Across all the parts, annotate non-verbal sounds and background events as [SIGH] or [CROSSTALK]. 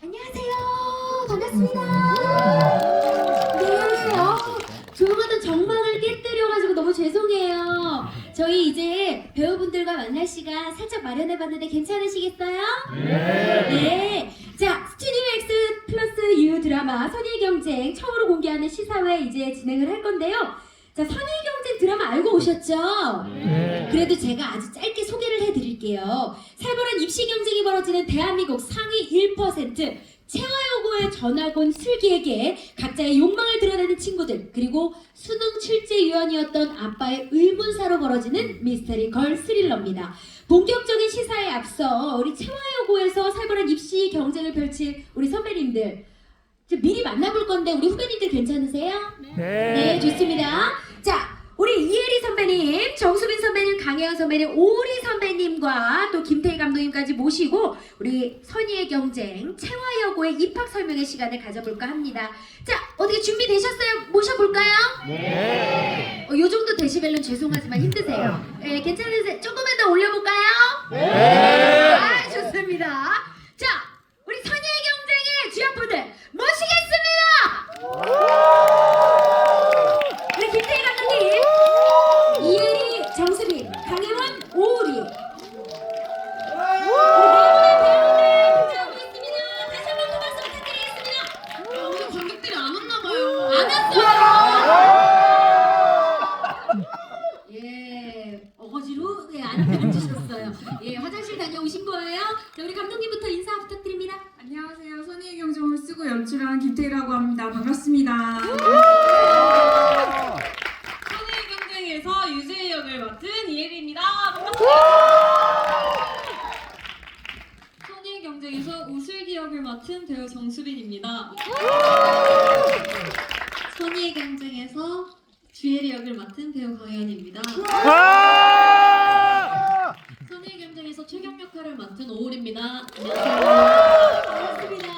안녕하세요. 반갑습니다. 네, 어, 조용하던 정막을 깨뜨려가지고 너무 죄송해요. 저희 이제 배우분들과 만날 시간 살짝 마련해봤는데 괜찮으시겠어요? 네. 자, 스튜디오 X 플러스 U 드라마 선의 경쟁 처음으로 공개하는 시사회 이제 진행을 할 건데요. 자, 선의 경쟁 드라마 알고 오셨죠? 그래도 제가 아주 짧게 드릴게요. 살벌한 입시 경쟁이 벌어지는 대한민국 상위 1% 체화여고의 전학 온 슬기에게 각자의 욕망을 드러내는 친구들 그리고 수능 출제 유언이었던 아빠의 의문사로 벌어지는 미스터리 걸 스릴러입니다. 본격적인 시사에 앞서 우리 체화여고에서 살벌한 입시 경쟁을 펼칠 우리 선배님들 좀 미리 만나볼 건데 우리 후배님들 괜찮으세요? 네, 좋습니다. 자, 우리 이혜리 선배님, 정수빈 선배님, 강혜연 선배님, 오리 선배님 과 또 김태희 감독님까지 모시고 우리 선의의 경쟁 채화여고의 입학 설명회 시간을 가져볼까 합니다. 자, 어떻게 준비되셨어요? 모셔볼까요? 네. 어, 요 정도 데시벨은 죄송하지만 힘드세요. 네, 괜찮으세요? 조금만 더 올려볼까요? 네. 아, 좋습니다. 자, 우리 선의의 경쟁의 주역분들 모시겠습니다. 우리 김태희 감독님, 이혜리, 정수빈, 강혜원, 오우리. 우리 네 분의 배우들 등장하고 있습니다. 다시 한번 큰 박수 부탁드리겠습니다. 오늘 관객들이 안 왔나 봐요. 안 왔어요. 예, 어거지로 네, 안 앉으셨어요. 예, 화장실 다녀오신 거예요. 자, 우리 감독님부터 인사 부탁드립니다. 안녕하세요. 선의의 경정을 쓰고 연출한 김태희라고 합니다. 반갑습니다. 선의의 경쟁에서 유재희 역을 맡은 이혜리입니다. 반갑습니다. 선의의 경쟁에서 우슬기 역을 맡은 배우 정수빈입니다. 선의의 경쟁에서 주혜리 역을 맡은 배우 강현입니다. 선의 경쟁에서 최경 역할을 맡은 오울입니다. 안녕하세요. 반갑습니다.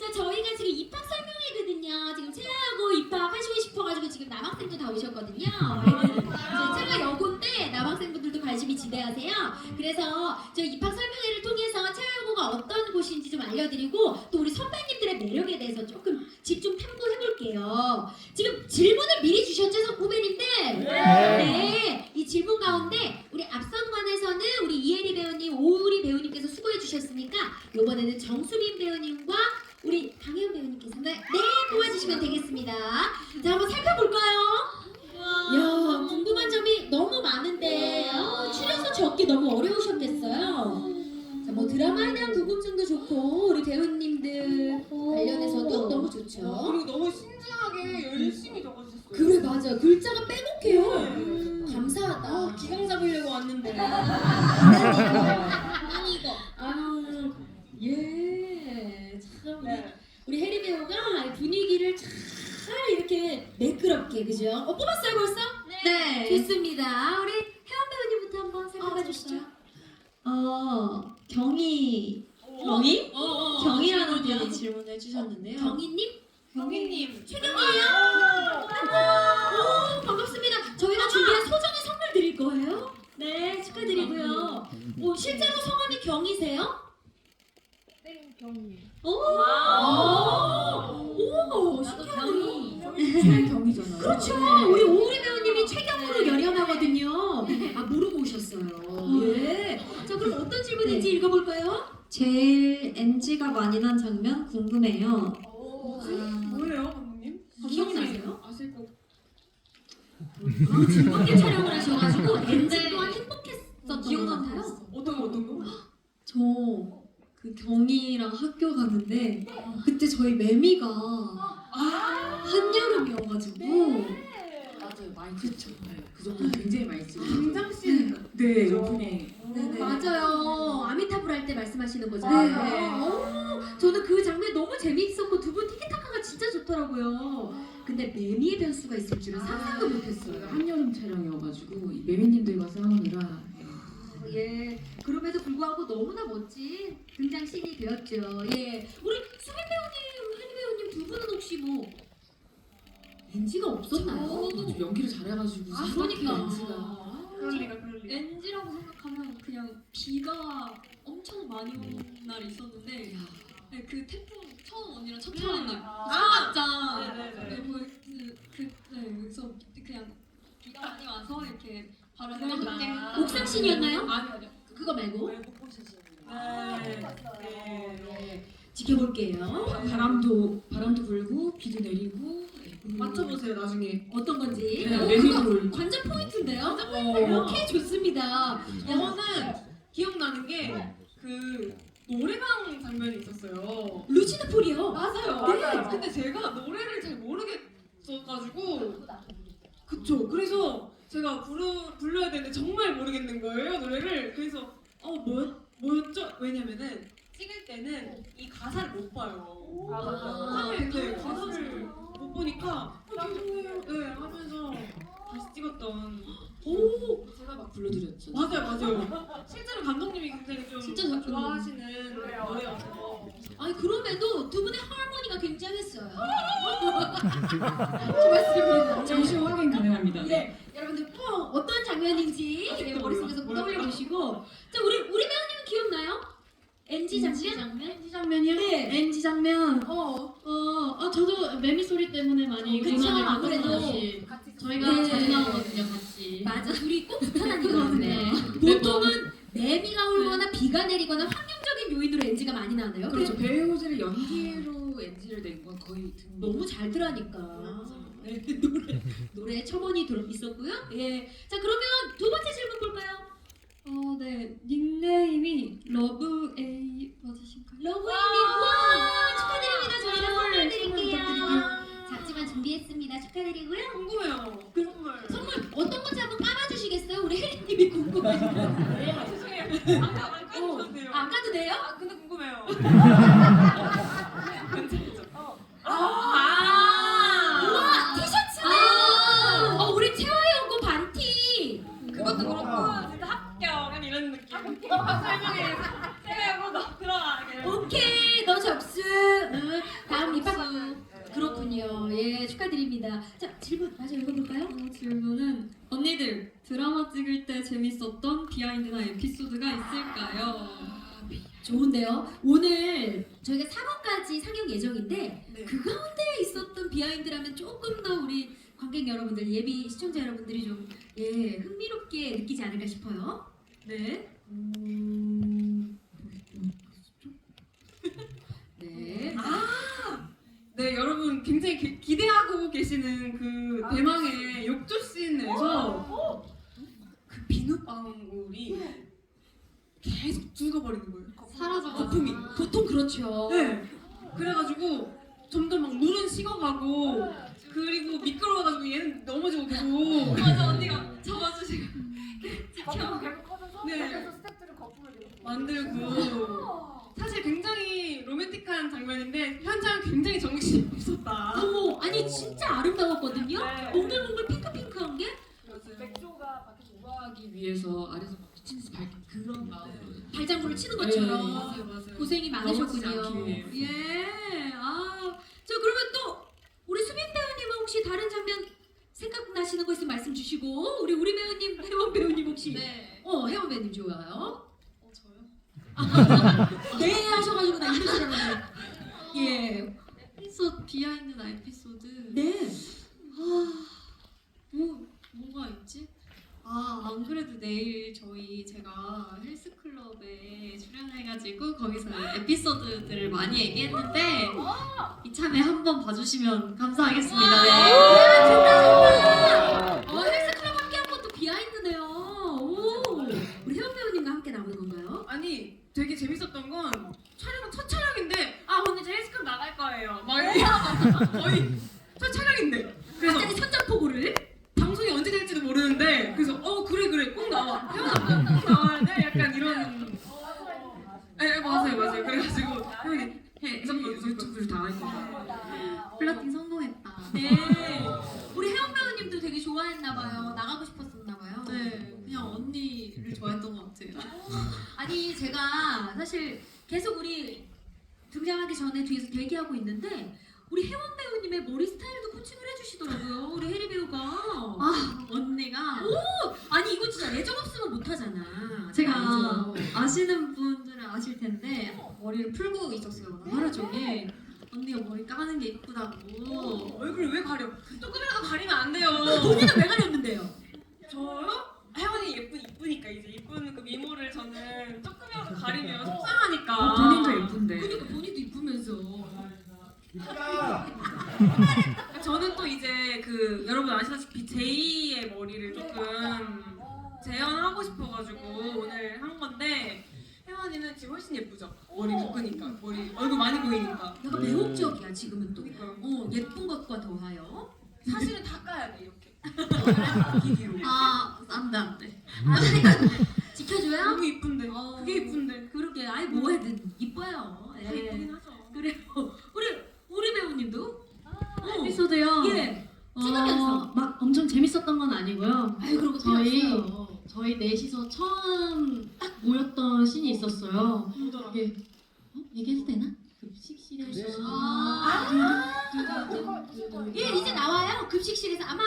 자, 저희가 지금 입학 설명회거든요. 지금 체하고 입학하시고 싶어가지고 지금 남학생도 다 오셨거든요. 체가 여고인데 남학생분들도 관심이 지대하세요. 그래서 저 입학 설명회를 통해서 체하고가 어떤 곳인지 좀 알려드리고 또 우리 선배님들의 매력에 대해서 조금 집중 탐구해볼게요. 지금 질문을 미리 주셨죠, 후배님들? 네. 이 질문 가운데 우리 앞선관에서는 우리 이혜리 배우님, 오우리 배우님께서 수고해 주셨으니까 이번에는 정수빈 배우님과 우리 강혜연 배우님께서 네, 네 도와주시면 되겠습니다. 자, 한번 살펴볼까요? 야, 궁금한 점이 너무 많은데 아, 추려서 적기 너무 어려우셨겠어요. 자, 뭐 드라마에 대한 궁금증도 좋고 우리 배우님들 관련해서도 너무 좋죠. 그리고 너무 신중하게 열심히 적어주셨어요. 그래 맞아 글자가 빼곡해요. 감사하다. 기강 잡으려고 왔는데. [LAUGHS] 이거. 아유 예. 참 우리, 네. 우리 해리 배우가 분위기를 잘 이렇게 매끄럽게 그죠? 어 뽑았어요 벌써? 네. 좋습니다. 우리 혜원 배우님부터 한번 살펴봐 주시죠. 어 경희 경희? 어, 어, 경이라는 질문이요? 분이 질문을 해주셨는데요. 경희님? 경희님. 최경이에요? 오 반갑습니다. 저희가 준비한 소정의 선물 드릴 거예요. 네 축하드리고요. 오, 실제로 성함이 경이세요? 땡 경희. 오, 오, 신기하네요. 최경이잖아요. 그렇죠. 우리 오우리 배우님이 최경으로 열연하거든요. 아 모르고 오셨어요. 예. 자 그럼 어떤 질문인지 읽어볼까요? 제일 NG가 많이 난 장면 궁금해요. 뭐지? 뭐예요, 감독님? 기억나세요? 아실 것 아, 즐겁게 촬영을 하셔가지고 NG 또한 행복했었던 같아요. 어떤 거, 어떤 거? 저그 경희랑 학교 갔는데 그때 저희 매미가 한여름이어가지고 맞아요. 많이 그쵸. 네, 그 정도 굉장히 많이 찍어요. 김장씨. 네, 그죠? 오프닝. 네네. 맞아요. 아미타불 할 때 말씀하시는 거죠. 네. 오, 저는 그 장면 너무 재미있었고 두 분 티키타카가 진짜 좋더라고요. 근데 매미의 변수가 있을 줄은 상상도 못했어요. 한여름 촬영이어가지고 이 매미님들과 싸우느라 예, 그럼에도 불구하고 너무나 멋진 등장 씬이 되었죠. 예, 우리 수빈 배우님, 한희 배우님 두 분은 혹시 뭐 NG가 없었나요? 좀 연기를 잘해가지고 아, 그러니까. NG가 그럴 리가, 그럴 리가. NG라고 생각하면 그냥 비가 엄청 많이 온 날이 있었는데 네, 그 태풍 처음 언니랑 첫 촬영 날. 아! 아, 네네네. 네, 뭐, 그, 그, 네, 그래서 그냥 비가 많이 와서 이렇게 바로 그랬구나. 이렇게 옥상 씬이었나요? 아니 아니. 그거 말고 네. 네. 지켜볼게요. 바람도 바람도 불고 비도 내리고 음, 맞춰보세요 나중에. 어떤 건지. 네, 어, 메뉴도 그거 관전 포인트인데요. 오케이 좋습니다. 저는 기억나는 게 그 노래방 장면이 있었어요. 루시드 폴이요. 맞아요. 네. 근데 제가 노래를 잘 모르겠어가지고 그쵸. 그래서 제가 부르, 불러야 되는데 정말 모르겠는 거예요 노래를. 그래서 어 뭐, 뭐였죠? 왜냐면은 찍을 때는 이 가사를 못 봐요. 아, 네, 네, 가사를 못 보니까 어, 죄송해요. 네 하면서 다시 찍었던. [GASPS] 오 제가 막 불러드렸죠. 맞아요, 맞아요. 실제로 감독님이 굉장히 좀 진짜 잘 좋아하시는 노래여서. 아니 그럼에도 두 분의 하모니가 굉장했어요. 좋았습니다. [LAUGHS] 잠시 후 확인 가능합니다. 예, 여러분들 꼭 어떤 장면인지 예, 머릿속에서 떠올려 보시고 자 우리 우리 배우님은 기억나요? NG 장면? NG 장면이요? 네. NG 장면. 어. 어, 아 저도 매미 소리 때문에 많이 그쵸, 고난을 아무래도. 받았어요. 저희가 네. 자주 나오거든요, 같이. 맞아 둘이 꼭 붙어 다니거든요. 네. 보통은 매미가 울거나 비가 내리거나 환경적인 요인으로 NG가 많이 나네요. 그렇죠. 배우들이 연기로 NG를 낸 건 거의 드문. 너무 잘들 하니까. 네, 노래 노래 첨언이 들어 있었고요. 예. 자 그러면 두 번째 질문 볼까요? 어, 네. 닉네임이 러브 A 맞으신가요? 러브이님 와 축하드립니다. 저희가 선물 선물 드릴게요. 작지만 준비했습니다. 축하드리고요. 궁금해요. 그 선물. 선물 어 아, 죄송해요. 안 가- 안 가도 돼요. 안 까도 돼요? 아, 근데 궁금해요. [LAUGHS] 괜찮죠? 아. 우와 티셔츠네. 어 우리 채화의 오고 반티. 그것도 그렇고 진짜 합격 약간 이런 느낌. 설명해. 설명하고 너 들어가. 이렇게. 오케이 너 접수. 응, 다음 입학. 그렇군요. 예 축하드립니다. 자 질문 마저 읽어볼까요? 어, 질문은 언니들 재밌었던 비하인드나 에피소드가 있을까요? 좋은데요. 오늘 저희가 3화까지 상영 예정인데 네. 그 가운데 있었던 비하인드라면 조금 더 우리 관객 여러분들 예비 시청자 여러분들이 좀 예, 흥미롭게 느끼지 않을까 싶어요. 네. 음... 네. 네 여러분 굉장히 기, 기대하고 계시는 그 대망의 욕조 씬에서 그 비눗방울이 계속 죽어버리는 거예요. 사라져 거품이. 보통 그렇죠. 네. 그래가지고 점점 막 물은 식어가고 그리고 미끄러워가지고 얘는 넘어지고 계속. 맞아 언니가 잡아주시고. 네. 만들고 사실 굉장히 로맨틱한 장면인데 현장 굉장히 정신이 없었다. 어머, 아니 진짜 아름다웠거든요. 네. 몽글몽글 핑크핑크한 게 맥주가 밖에서 우아하기 위해서 아래서 미친 듯이 밝힌 그런 마음으로. 발장구를 치는 네, 것처럼 맞아요, 맞아요. 고생이 넘어지지 많으셨군요. 않기 위해. 예. 아, 저 그러면 또 우리 수빈 배우님은 혹시 다른 장면 생각나시는 거 있으면 말씀 주시고 우리 우리 배우님 혜원 배우님 혹시 네. 어 혜원 배우님 좋아요. 어, 저요? [LAUGHS] 네 하셔가지고 나 이럴 줄 알았는데 예. 에피소드 비하인드 나 에피소드 네. 뭐 뭐가 있지? 아, 안 그래도 내일 저희 제가 헬스클럽에 출연해가지고 거기서 에피소드들을 많이 얘기했는데 이참에 한번 봐주시면 감사하겠습니다. 네. 어 헬스클럽 함께 한 것도 비하인드네요. 오. 우리 혜원 배우님과 함께 나오는 건가요? 아니 되게 재밌었던 건 촬영 첫 촬영인데 아 오늘 제 헬스클럽 나갈 거예요. 막 이러고 거의 첫 촬영인데 그래서 갑자기 선전포고를 방송이 언제 될지도 모르는데 그래서 어 그래 그래 꼭 나와 태어 나돼 약간 이런 네 맞아요 맞아요 그래가지고 형이 해 유튜브를 다할 거야 플러팅 성공했다. 네. 우리 혜원 배우님도 되게 좋아했나 봐요. 나가고 싶었었나 봐요. 네, 그냥 언니를 좋아했던 것 같아요. [LAUGHS] 아니 제가 사실 계속 우리 등장하기 전에 뒤에서 대기하고 있는데 우리 혜원 배우님의 머리 스타일도 코칭을 해주시더라고요. 우리 혜리 배우가. 아 언니가 아니 이거 진짜 애정 없으면 못하잖아. 제가 알죠? 아시는 분들은 아실 텐데 머리를 풀고 있었어요 오늘 하루 종일 언니가 머리 까는 게 이쁘다고 얼굴 왜 가려? 조금이라도 가리면 안 돼요. [LAUGHS] 본인은 왜 가렸는데요? 저요? 혜원이 예쁜 이쁘니까 이제 이쁜 그 미모를 저는 조금이라도 가리면 속상하니까. 본인도 예쁜데. 그러니까 본인도 이쁘면서. [LAUGHS] 저는 또 이제 그 여러분 아시다시피 제이의 머리를 조금 재현하고 싶어가지고 오늘 한 건데 혜원이는 지금 훨씬 예쁘죠? 더하여. 사실은 다 까야 돼 이렇게. 기기로. 아 안 돼 안돼 지켜줘요? 너무 이쁜데. 어. 그게 이쁜데. 그렇게 아이 뭐 해든 이뻐요. 다 예. 이쁘긴 하죠. 그래요. 우리 우리 배우님도. 어. 에피소드요. 예. 어, 찍으면서. 막 엄청 재밌었던 건 아니고요. 아유 그러고 저희- 틀렸어요. 저희 넷이서 처음 딱 모였던 씬이 있었어요. 뭐더라. 이게 어? 얘기해도 되나? 급식실에서 아. 예 이제 나와요 급식실에서 아마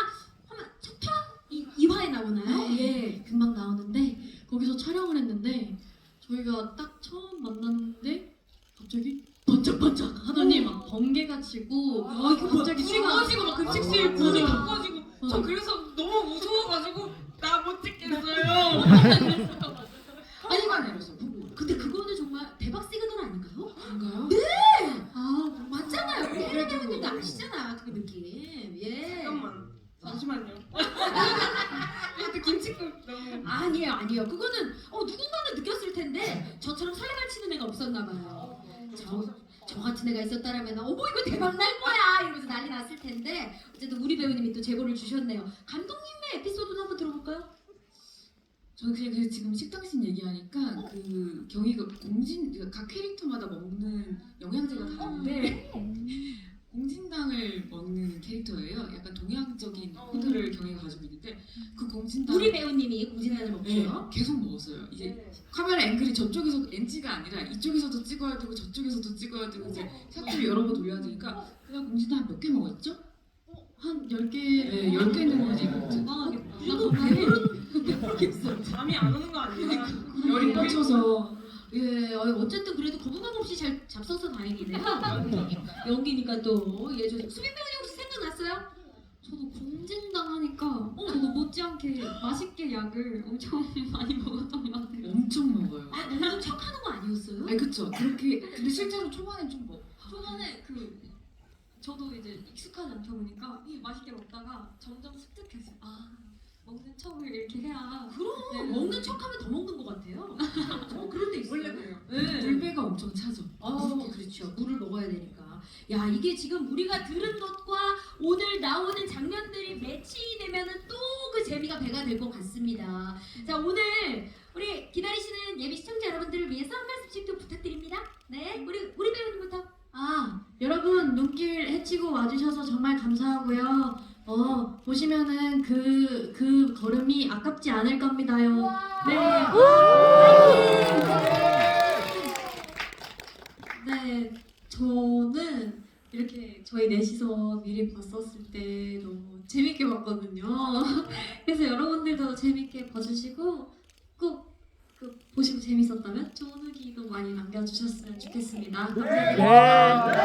아마 첫화 이 2화에 나오나요? 네. 예. 금방 나오는데 거기서 촬영을 했는데 저희가 딱 처음 만났는데 갑자기 번쩍번쩍 하더니 막 번개가 치고 아, 갑자기 불이 수가 꺼지고 막 급식실 불이 어. 다 꺼지고 어. 저 그래서 너무 무서워가지고 나 못 찍겠어요. [LAUGHS] 아니 내렸어 근데 그거는 정말 대박 시그널 아닌가요? 그런가요? 아 맞잖아요 우리 혜리 배우님도 아시잖아 그 느낌 예 잠깐만 잠시만요. 이것도 김치국 너무 아니에요 아니에요 그거는 어 누군가는 느꼈을 텐데 저처럼 설레발 치는 애가 없었나 봐요 저, 저 같은 애가 있었다라면 어머 이거 대박 날 거야 이러면서 난리 났을 텐데 어쨌든 우리 배우님이 또 제보를 주셨네요 감독님의 에피소드도 한번 들어볼까요? 저는 그냥 그 지금 식당신 얘기하니까 그 경희가 공진 그러니까 각 캐릭터마다 먹는 영양제가 다른데 [LAUGHS] 공진당을 먹는 캐릭터예요. 약간 동양적인 코드를 경희가 가지고 있는데 그 공진당 우리 배우님이 공진단을 네, 먹고요 계속 먹었어요. 이제 카메라 앵글이 저쪽에서 NG가 아니라 이쪽에서도 찍어야 되고 저쪽에서도 찍어야 되고 이제 샷들을 여러 번 돌려야 되니까 그냥 공진당 몇 개 먹었죠? 한 10개 네, 10개는 이제 건강하겠다. 이거 배부른 잠이 안 오는 거 아니에요? 열이 꽂혀서 예, 어, 어쨌든 그래도 거부감 없이 잘 잡숴서 다행이네요. 연기니까 또 예, 저 수빈 배우님 혹시 생각났어요? 저도 공진당 하니까 저도 못지않게 맛있게 약을 엄청 많이 먹었던 것 같아요 엄청 먹어요. 아, 너무 척하는 거 아니었어요? 아니 그쵸 그렇게 근데 실제로 초반엔 좀 먹. 초반에 그 저도 이제 익숙하지 않다 보니까 이 맛있게 먹다가 점점 습득했어요. 아 먹는 척을 이렇게 해야 그럼 네. 먹는 척하면 더 먹는 것 같아요. [LAUGHS] 어, 그런 데 있어요. 원래 그래요. 네. 물배가 엄청 차죠. 어, 그렇죠. 물을 먹어야 되니까. 야, 이게 지금 우리가 들은 것과 오늘 나오는 장면들이 매칭이 되면은 또 그 재미가 배가 될 것 같습니다. 자, 오늘 우리 기다리시는 예비 시청자 여러분들을 위해서 한 말씀씩 좀 부탁드립니다. 네, 우리 우리 배우님부터. 아, 여러분 눈길 헤치고 와주셔서 정말 감사하고요. 어, 보시면은 그, 그 걸음이 아깝지 않을 겁니다요. 네. 네, 저는 이렇게 저희 넷이서 미리 봤었을 때 너무 재밌게 봤거든요. 그래서 여러분들도 재밌게 봐주시고 꼭 그 보시고 재밌었다면 좋은 후기도 많이 남겨주셨으면 좋겠습니다. 감사합니다.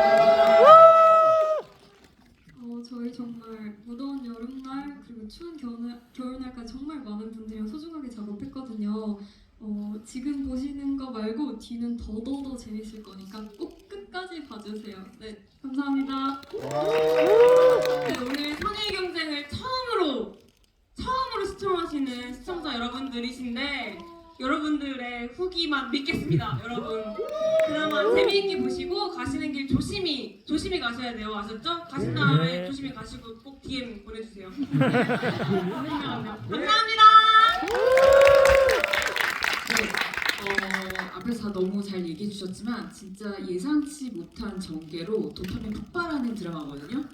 어, 저희 정말 무더운 여름날 그리고 추운 겨울, 겨울날까지 정말 많은 분들이랑 소중하게 작업했거든요. 어, 지금 보시는 거 말고 뒤는 더더더 재밌을 거니까 꼭 끝까지 봐주세요. 네, 감사합니다. 네, 오늘 선의 경쟁을 처음으로 처음으로 시청하시는 시청자 여러분들이신데 여러분들의 후기만 믿겠습니다, 여러분. 그러면 재미있게 보시고 가시는 길 조심히 조심히 가셔야 돼요, 아셨죠? 가신 다음에 조심히 가시고 꼭 DM 보내주세요. [LAUGHS] 감사합니다. 어, 앞에서 다 너무 잘 얘기해 주셨지만 진짜 예상치 못한 전개로 도파민 폭발하는 드라마거든요.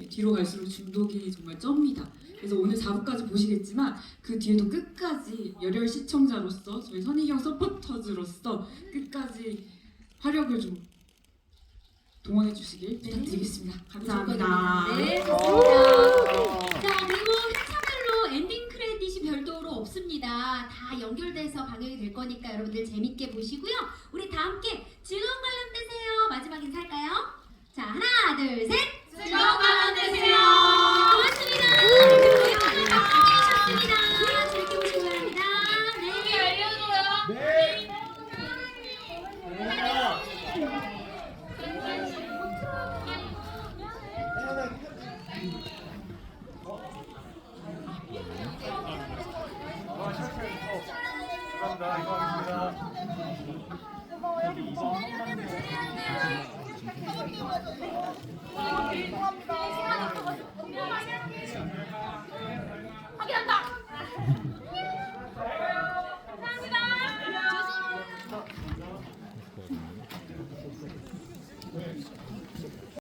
예, 뒤로 갈수록 중독이 정말 쩝니다. 그래서 오늘 4부까지 보시겠지만 그 뒤에도 끝까지 열혈 시청자로서 저희 선희경 서포터즈로서 끝까지 화력을 좀 동원해 주시길 부탁드리겠습니다. 감사합니다.